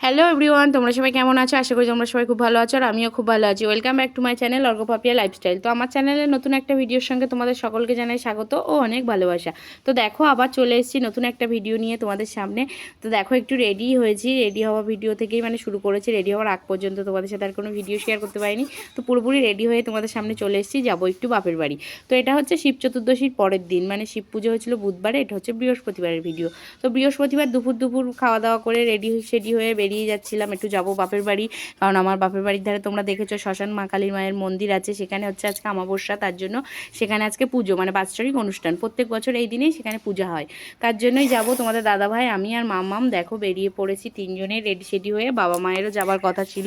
Hello everyone তোমরা সবাই কেমন আছো? আশা করি তোমরা সবাই খুব ভালো আছো আর আমিও খুব ভালো আছি। Welcome back to my channel অর্গপাপিয়া lifestyle তো আমার চ্যানেলে নতুন একটা ভিডিওর সঙ্গে তোমাদের সকলকে জানাই স্বাগত ও অনেক ভালোবাসা। তো দেখো, আবার চলে এসেছি নতুন একটা ভিডিও নিয়ে তোমাদের সামনে। তো দেখো, একটু রেডি হয়েছি। রেডি হওয়া ভিডিও থেকেই মানে শুরু করেছি। রেডি হওয়ার আগ পর্যন্ত তোমাদের সাথে আর কোনো ভিডিও শেয়ার করতে পারিনি। তো পুরোপুরি রেডি হয়ে তোমাদের সামনে চলে এসেছি। যাব একটু বাপের বাড়ি। তো এটা হচ্ছে শিব চতুর্দশীর পরের দিন। মানে শিব পুজো হয়েছিল বুধবারে, এটা হচ্ছে বৃহস্পতিবারের ভিডিও তো বৃহস্পতিবার দুপুর দুপুর খাওয়া দাওয়া করে রেডি সেডি হয়ে বেরিয়ে যাচ্ছিলাম, একটু যাব বাপের বাড়ি। কারণ আমার বাপের বাড়ির ধারে তোমরা দেখেছ শ্মশান মা কালী মায়ের মন্দির আছে, সেখানে হচ্ছে আজকে অমাবস্যা, তার জন্য সেখানে আজকে পুজো মানে বাৎসরিক অনুষ্ঠান। প্রত্যেক বছর এই দিনেই সেখানে পূজা হয়। তার জন্যই যাব তোমাদের দাদা ভাই আমি আর মামাম দেখো বেরিয়ে পড়েছি তিনজনে রেডি সেডি হয়ে, বাবা মায়েরও যাবার কথা ছিল।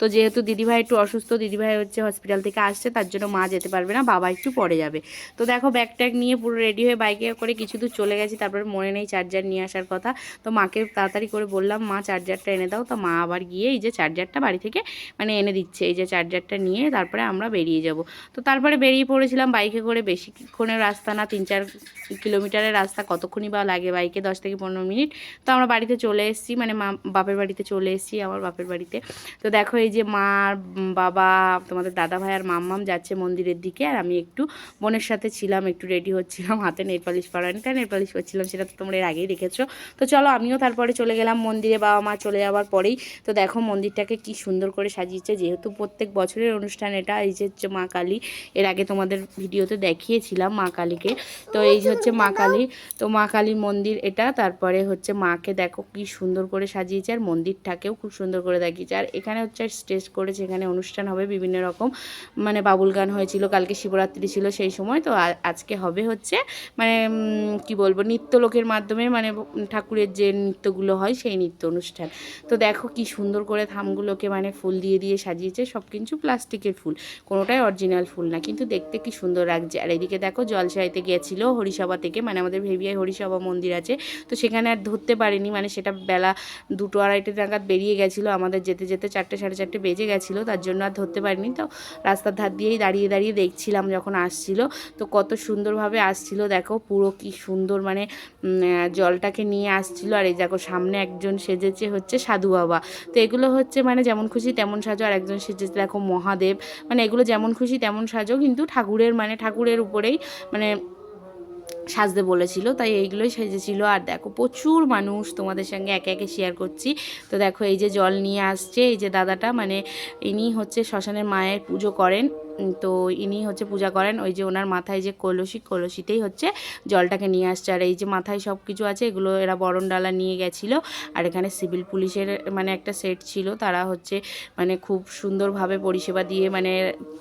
তো যেহেতু দিদিভাই একটু অসুস্থ, দিদিভাই হচ্ছে হসপিটাল থেকে আসছে, তার জন্য মা যেতে পারবে না, বাবা একটু পরে যাবে। তো দেখো ব্যাগ ট্যাগ নিয়ে পুরো রেডি হয়ে বাইকে করে কিছু দূর চলে গেছি, তারপরে মনে নেই চার্জার নিয়ে আসার কথা। তো মাকে তাড়াতাড়ি করে বললাম, মা চার্জারটা এনে দাও। তো মা আবার গিয়ে এই যে চার্জারটা বাড়ি থেকে মানে এনে দিচ্ছে। এই যে চার্জারটা নিয়ে তারপরে আমরা বেরিয়ে যাব। তো তারপরে বেরিয়ে পড়েছিলাম বাইকে করে বেশিক্ষণের রাস্তা না, তিন চার কিলোমিটারের রাস্তা, কতক্ষণই বা লাগে বাইকে, দশ থেকে পনেরো মিনিট। তো আমরা বাড়িতে চলে এসেছি মানে মা বাপের বাড়িতে চলে এসেছি, আমার বাপের বাড়িতে। তো দেখো এই যে মা বাবা, তোমাদের দাদা ভাই আর মাম্মাম যাচ্ছে মন্দিরের দিকে। আর আমি একটু বোনের সাথে ছিলাম, একটু রেডি হচ্ছিলাম, হাতে নেল পালিশ পরানি তাই নেল করছিলাম সেটা তো তোমরা এর আগেই দেখেছ। তো চলো আমিও তারপরে চলে গেলাম মন্দিরে, বাবা মা চলে যাওয়ার পরেই। তো দেখো মন্দিরটাকে কি সুন্দর করে সাজিয়েছে। যেহেতু প্রত্যেক বছরের অনুষ্ঠান এটা, এই যে হচ্ছে মা কালী, এর আগে তোমাদের ভিডিওতে দেখিয়েছিলাম মা কালীকে। তো এই যে হচ্ছে মা কালী, তো মা কালীর মন্দির এটা, তারপরে হচ্ছে মাকে দেখো কি সুন্দর করে সাজিয়েছে, আর মন্দিরটাকেও খুব সুন্দর করে দেখিয়েছে। আর এখানে হচ্ছে স্টেজ করেছে, এখানে অনুষ্ঠান হবে বিভিন্ন রকম। মানে বাবুল গান হয়েছিল, কালকে শিবরাত্রি ছিল সেই সময়। তো আজকে হবে হচ্ছে মানে কি বলব নৃত্যলোকের মাধ্যমে মানে ঠাকুরের যে নৃত্যগুলো হয়, সেই নৃত্য অনুষ্ঠান। তো দেখো কি সুন্দর করে থামগুলোকে মানে ফুল দিয়ে দিয়ে সাজিয়েছে সব কিছু প্লাস্টিকের ফুল, কোনোটাই অরিজিনাল ফুল না। কিন্তু দেখতে কি সুন্দর লাগছে। আর এদিকে দেখো জলসাইতে গিয়েছিল হরিসভা থেকে মানে আমাদের ভেবিয়ায় হরিসভা মন্দির আছে, তো সেখানে আর ধরতে পারিনি মানে সেটা বেলা দুটো আড়াইটে নাগাদ বেরিয়ে গেছিল, আমাদের যেতে যেতে চারটে সাড়ে চারটে বেজে গেছিল, তার জন্য আর ধরতে পারিনি। তো রাস্তার ধার দিয়েই দাঁড়িয়ে দাঁড়িয়ে দেখছিলাম যখন আসছিল, তো কত সুন্দরভাবে আসছিল, দেখো পুরো কি সুন্দর মানে জলটাকে নিয়ে আসছিল। আর এই দেখো সামনে একজন সেজেছে হচ্ছে সাধু বাবা। তো এগুলো হচ্ছে মানে যেমন খুশি তেমন সাজো। আর একজন সেজেছে, দেখো মহাদেব। মানে এগুলো যেমন খুশি তেমন সাজো, কিন্তু ঠাকুরের মানে ঠাকুরের উপরেই মানে সাজতে বলেছিল, তাই এইগুলোই সেজেছিল। আর দেখো প্রচুর মানুষ তোমাদের সঙ্গে একে একে শেয়ার করছি। তো দেখো এই যে জল নিয়ে আসছে, এই যে দাদাটা মানে ইনি হচ্ছে শ্মশানের মায়ের পুজো করেন। তো ইনি হচ্ছে পূজা করেন। ওই যে ওনার মাথায় যে কলসি, কলসিতেই হচ্ছে জলটাকে নিয়ে আসছে। আর এই যে মাথায় সব কিছু আছে, এগুলো এরা বরণ ডালা নিয়ে গেছিল। আর এখানে সিভিল পুলিশের মানে একটা সেট ছিল। তারা হচ্ছে মানে খুব সুন্দরভাবে পরিষেবা দিয়ে মানে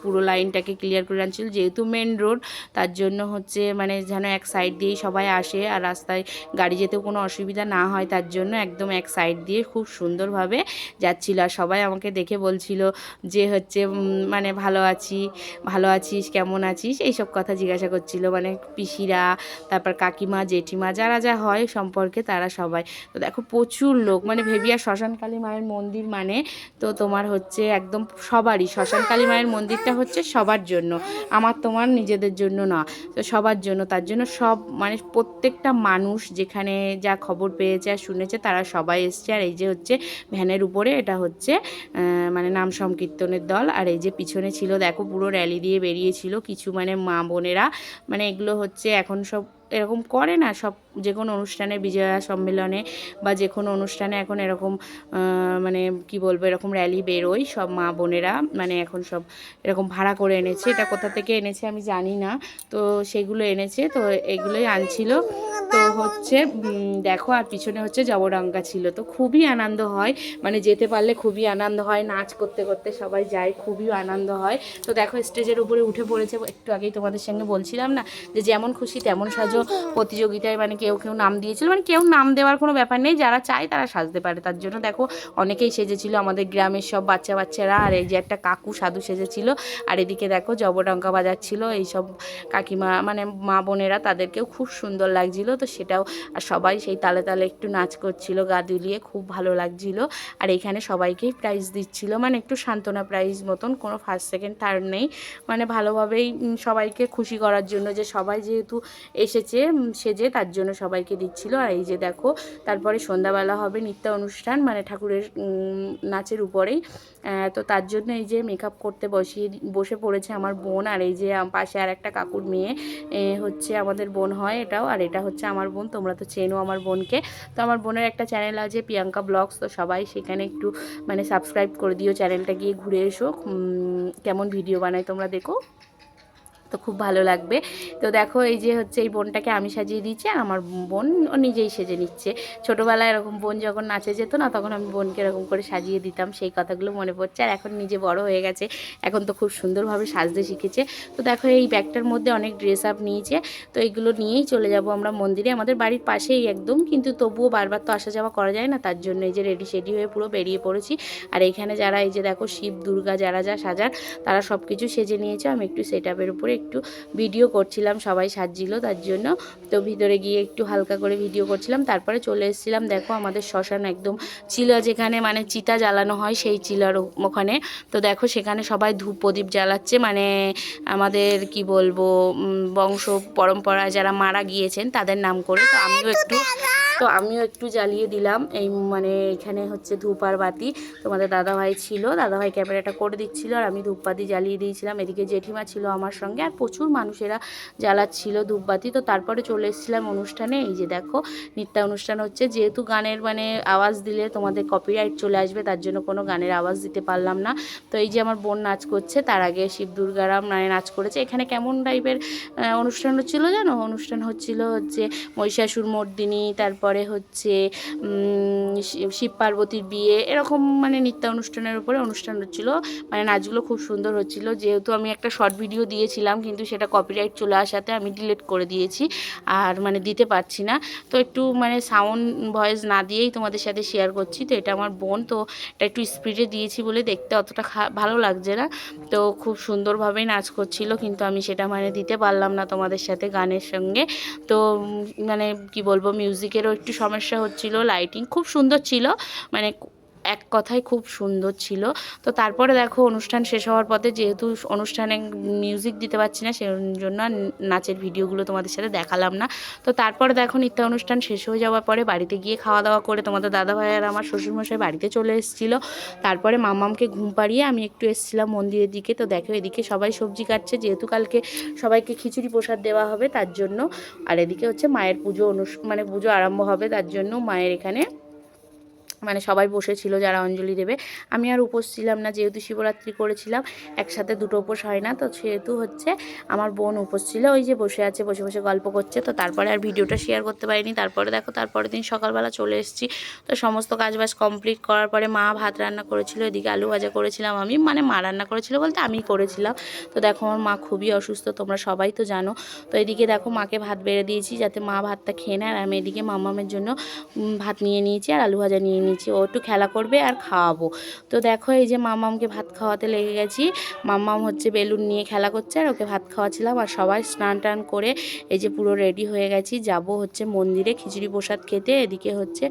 পুরো লাইনটাকে ক্লিয়ার করে আনছিল। যেহেতু মেন রোড, তার জন্য হচ্ছে মানে যেন এক সাইড দিয়েই সবাই আসে। আর রাস্তায় গাড়ি যেতেও কোনো অসুবিধা না হয়, তার জন্য একদম এক সাইড দিয়ে খুব সুন্দরভাবে যাচ্ছিল। আর সবাই আমাকে দেখে বলছিল যে হচ্ছে মানে ভালো আছি ভালো আছিস, কেমন আছিস? এইসব কথা জিজ্ঞাসা করছিল। মানে পিসিরা, তারপর কাকিমা, জেঠিমা, যারা যা হয় সম্পর্কে তারা সবাই। তো দেখো প্রচুর লোক। মানে ভেবিয়া শ্মশানকালী মায়ের মন্দির মানে তো তোমার হচ্ছে একদম সবারই। শ্মশানকালী মায়ের মন্দিরটা হচ্ছে সবার জন্য। আমার তোমার নিজেদের জন্য না। তো সবার জন্য। তার জন্য সব মানে প্রত্যেকটা মানুষ যেখানে যা খবর পেয়েছে আর শুনেছে তারা সবাই এসছে। আর এই যে হচ্ছে ভ্যানের উপরে এটা হচ্ছে মানে নাম সংকীর্তনের দল। আর এই যে পিছনে ছিল, দেখো পুরো র্যালি দিয়ে বেরিয়েছিল। কিছু মানে মা বোনেরা মানে এগুলো হচ্ছে এখন সব এরকম করে না, সব যে কোনো অনুষ্ঠানে বিজয়া সম্মেলনে বা যে কোনো অনুষ্ঠানে এখন এরকম মানে কি বলব, এরকম র্যালি বেরোয়, সব মা বোনেরা মানে এখন সব এরকম ভাড়া করে এনেছে। এটা কোথা থেকে এনেছে আমি জানি না। তো সেগুলো এনেছে, তো এগুলোই আনছিল। তো হচ্ছে দেখো, আর পিছনে হচ্ছে জবডাঙ্গা ছিল। তো খুবই আনন্দ হয়। মানে যেতে পারলে খুবই আনন্দ হয়। নাচ করতে করতে সবাই যায়, খুবই আনন্দ হয়। তো দেখো, স্টেজের উপরে উঠে পড়েছে। একটু আগেই তোমাদের সঙ্গে বলছিলাম না, যে যেমন খুশি তেমন সাজো। প্রতিযোগিতায় মানে কেউ কেউ নাম দিয়েছিল। মানে কেউ নাম দেওয়ার কোনো ব্যাপার নেই, যারা চায় তারা সাজতে পারে। তার জন্য দেখো, অনেকেই সেজেছিল আমাদের গ্রামের সব বাচ্চা বাচ্চারা, আর এই যে একটা কাকু সাধু সেজেছিল, আর এদিকে দেখো জবডঙ্কা বাজাচ্ছিল, এইসব কাকিমা মানে মা বোনেরা তাদেরকেও খুব সুন্দর লাগছিল। তো সেটাও আর সবাই সেই তালে তালে একটু নাচ করছিল, গা দুলিয়ে খুব ভালো লাগছিল। আর এখানে সবাইকেই প্রাইজ দিচ্ছিল। মানে একটু সান্ত্বনা প্রাইজ মতন, কোনো ফার্স্ট সেকেন্ড থার্ড নেই। মানে ভালোভাবেই সবাইকে খুশি করার জন্য যে সবাই যেহেতু এসেছে সেজে তার জন্য সবাইকে দিচ্ছিল। আর এই যে দেখো, তারপরে সন্ধ্যাবেলা হবে নিত্য অনুষ্ঠান মানে ঠাকুরের নাচের উপরেই। তো তার জন্য এই যে মেকআপ করতে বসিয়ে বসে পড়েছে আমার বোন। আর এই যে পাশে আর একটা কাকুর মেয়ে হচ্ছে আমাদের বোন হয় এটাও। আর এটা হচ্ছে আমার বোন, তোমরা তো চেনো আমার বোনকে। তো আমার বোনের একটা চ্যানেল আছে প্রিয়াঙ্কা ব্লগস, তো সবাই সেখানে একটু মানে সাবস্ক্রাইব করে দিও চ্যানেলটা গিয়ে ঘুরে এসো। কেমন ভিডিও বানায় তোমরা দেখো। তো খুব ভালো লাগবে। তো দেখো এই যে হচ্ছে এই বোনটাকে আমি সাজিয়ে আর আমার বোন ও নিজেই সেজে নিচ্ছে। ছোটোবেলায় এরকম বোন যখন নাচে যেত না, তখন আমি বোনকে এরকম করে সাজিয়ে দিতাম, সেই কথাগুলো মনে পড়ছে। আর এখন নিজে বড় হয়ে গেছে, এখন তো খুব সুন্দরভাবে সাজতে শিখেছে। তো দেখো এই ব্যাগটার মধ্যে অনেক ড্রেস আপ নিয়েছে, তো এইগুলো নিয়েই চলে যাব আমরা মন্দিরে। আমাদের বাড়ির পাশেই একদম, কিন্তু তবুও বারবার তো আসা যাওয়া করা যায় না, তার জন্য এই যে রেডি সেডি হয়ে পুরো বেরিয়ে পড়েছি। আর এইখানে যারা এই যে দেখো শিব, দুর্গা, যারা যা সাজার তারা সব কিছু সেজে নিয়েছে। আমি একটু সেট আপের উপরে একটু ভিডিও করছিলাম সবাই সাজছিল তার জন্য তো ভিতরে গিয়ে একটু হালকা করে ভিডিও করছিলাম। তারপরে চলে এসেছিলাম দেখো আমাদের শ্মশান একদম ছিল যেখানে মানে চিতা জ্বালানো হয় সেই চিলার ওখানে। তো দেখো সেখানে সবাই ধূপ প্রদীপ জ্বালাচ্ছে মানে আমাদের কি বলব বংশ পরম্পরা যারা মারা গিয়েছেন তাদের নাম করে। তো আমিও একটু তো আমিও একটু জ্বালিয়ে দিলাম এই মানে এখানে হচ্ছে ধূপ আর বাতি। তোমাদের দাদাভাই ছিল দাদাভাই ক্যামেরাটা করে দিচ্ছিল আর আমি ধূপবাতি জ্বালিয়ে দিয়েছিলাম। এদিকে জেঠিমা ছিল আমার সঙ্গে আর প্রচুর মানুষেরা জ্বালাচ্ছিল ধূপবাতি। তো তারপরে চলে এসেছিলাম অনুষ্ঠানে। এই যে দেখো নৃত্য অনুষ্ঠান হচ্ছে। যেহেতু গানের মানে আওয়াজ দিলে তোমাদের কপিরাইট চলে আসবে, তার জন্য কোনো গানের আওয়াজ দিতে পারলাম না। তো এই যে আমার বোন নাচ করছে, তার আগে শিব দুর্গারাম মানে নাচ করেছে। এখানে কেমন টাইপের অনুষ্ঠান হচ্ছিল জানো? অনুষ্ঠান হচ্ছিল হচ্ছে মহিষাসুর মর্দিনী, তারপরে হচ্ছে শিব পার্বতীর বিয়ে। এরকম মানে নৃত্য অনুষ্ঠানের উপরে অনুষ্ঠান হচ্ছিল। মানে নাচগুলো খুব সুন্দর হচ্ছিল। যেহেতু আমি একটা শর্ট ভিডিও দিয়েছিলাম কিন্তু সেটা কপিরাইট চলে আসাতে আমি ডিলিট করে দিয়েছি, আর মানে দিতে পারছি না। তো একটু মানে সাউন্ড ভয়েস না দিয়েই তোমাদের সাথে শেয়ার করছি। তো এটা আমার বোন, তো এটা একটু স্পিডে দিয়েছি বলে দেখতে অতটা ভালো লাগছে না। তো খুব সুন্দরভাবেই নাচ করছিল, কিন্তু আমি সেটা মানে দিতে পারলাম না তোমাদের সাথে গানের সঙ্গে। তো মানে কি বলব মিউজিকেরও একটু সমস্যা হচ্ছিল লাইটিং খুব সুন্দর ছিল। মানে এক কথায় খুব সুন্দর ছিল। তো তারপরে দেখো অনুষ্ঠান শেষ হওয়ার পথে যেহেতু অনুষ্ঠানে মিউজিক দিতে পারছি না সেই জন্য নাচের ভিডিওগুলো তোমাদের সাথে দেখালাম না। তো তারপরে দেখো নৃত্য অনুষ্ঠান শেষ হয়ে যাওয়ার পরে বাড়িতে গিয়ে খাওয়া দাওয়া করে তোমাদের দাদা ভাই আর আমার শ্বশুরমশাই বাড়িতে চলে এসেছিল। তারপরে মামামকে ঘুম পাড়িয়ে আমি একটু এসেছিলাম মন্দিরের দিকে। তো দেখো এদিকে সবাই সবজি কাটছে, যেহেতু কালকে সবাইকে খিচুড়ি প্রসাদ দেওয়া হবে, তার জন্য। আর এদিকে হচ্ছে মায়ের পুজো অনুষ মানে পুজো আরম্ভ হবে, তার জন্য মায়ের এখানে মানে সবাই বসেছিল যারা অঞ্জলি দেবে। আমি আর উপোস ছিলাম না, যেহেতু শিবরাত্রি করেছিলাম, একসাথে দুটো উপোস হয় না, তো সেহেতু হচ্ছে আমার বোন উপোস ছিল, ওই যে বসে আছে, বসে বসে গল্প করছে, তো তারপরে আর ভিডিওটা শেয়ার করতে পারিনি। তারপরে দেখো, তারপরের দিন সকালবেলা চলে এসেছি, তো সমস্ত কাজবাজ কমপ্লিট করার পরে মা ভাত রান্না করেছিল, এদিকে আলু ভাজা করেছিলাম আমি মানে মা রান্না করেছিল বলতে আমি করেছিলাম। তো দেখো, আমার মা খুবই অসুস্থ, তোমরা সবাই তো জানো। তো এদিকে দেখো, মাকে ভাত বেড়ে দিয়েছি, যাতে মা ভাতটা খেয়ে নেয়, আর আমি এদিকে মামামের জন্য ভাত নিয়ে নিয়েছি, আর আলু ভাজা নিয়ে নিয়েছি। ও একটু খেলা করবে আর খাওয়াবো। তো দেখো এই যে মামামকে ভাত খাওয়াতে লেগে গেছি। মামাম হচ্ছে বেলুন নিয়ে খেলা করছে আর ওকে ভাত খাওয়াচ্ছিলাম আর সবাই স্নান টান করে এই যে পুরো রেডি হয়ে গেছি। যাব হচ্ছে মন্দিরে খিচুড়ি প্রসাদ খেতে। এদিকে হচ্ছে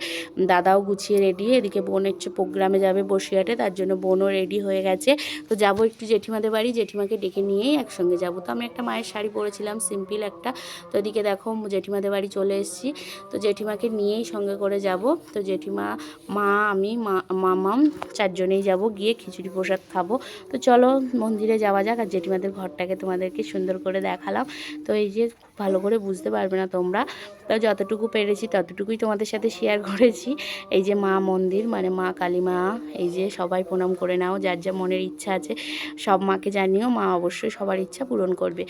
দাদাও গুছিয়ে রেডি এদিকে বোন হচ্ছে প্রোগ্রামে যাবে বসিরহাটে। তার জন্য বোনও রেডি হয়ে গেছে। তো যাব একটু জেঠিমাদের বাড়ি। জেঠিমাকে ডেকে নিয়েই একসঙ্গে যাব। তো আমি একটা মায়ের শাড়ি পরেছিলাম সিম্পল একটা। তো এদিকে দেখো জেঠিমাদের বাড়ি চলে এসেছি। তো জেঠিমাকে নিয়েই সঙ্গে করে যাব। তো জেঠিমা মা, আমি, মা, মামাম চারজনেই যাব, গিয়ে খিচুড়ি প্রসাদ খাব। তো চলো মন্দিরে যাওয়া যাক আর জেঠিমাদের ঘরটাকে তোমাদেরকে সুন্দর করে দেখালাম। তো এই যে ভালো করে বুঝতে পারবে না তোমরা। তো যতটুকু পেরেছি ততটুকুই তোমাদের সাথে শেয়ার করেছি। এই যে মা মন্দির মানে মা কালী মা এই যে সবাই প্রণাম করে নাও, যার যা মনের ইচ্ছা আছে, সব মাকে জানিও, মা অবশ্যই সবার ইচ্ছা পূরণ করবে।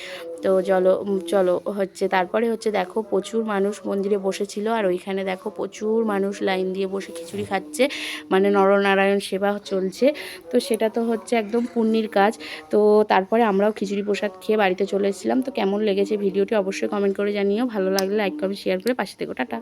তো চলো চলো, হচ্ছে তারপরে হচ্ছে দেখো প্রচুর মানুষ মন্দিরে বসেছিল। আর ওইখানে দেখো প্রচুর মানুষ লাইন দিয়ে বসে খিচুড়ি খাচ্ছে মানে নরনারায়ণ সেবা চলছে। তো সেটা তো হচ্ছে একদম পুণ্যির কাজ। তো তারপরে আমরাও খিচুড়ি প্রসাদ খেয়ে বাড়িতে চলে এসেছিলাম। তো কেমন লেগেছে ভিডিওটি অবশ্যই কমেন্ট করে জানিও। ভালো লাগলে লাইক কমেন্ট শেয়ার করে পাশে থেকে। টাটা।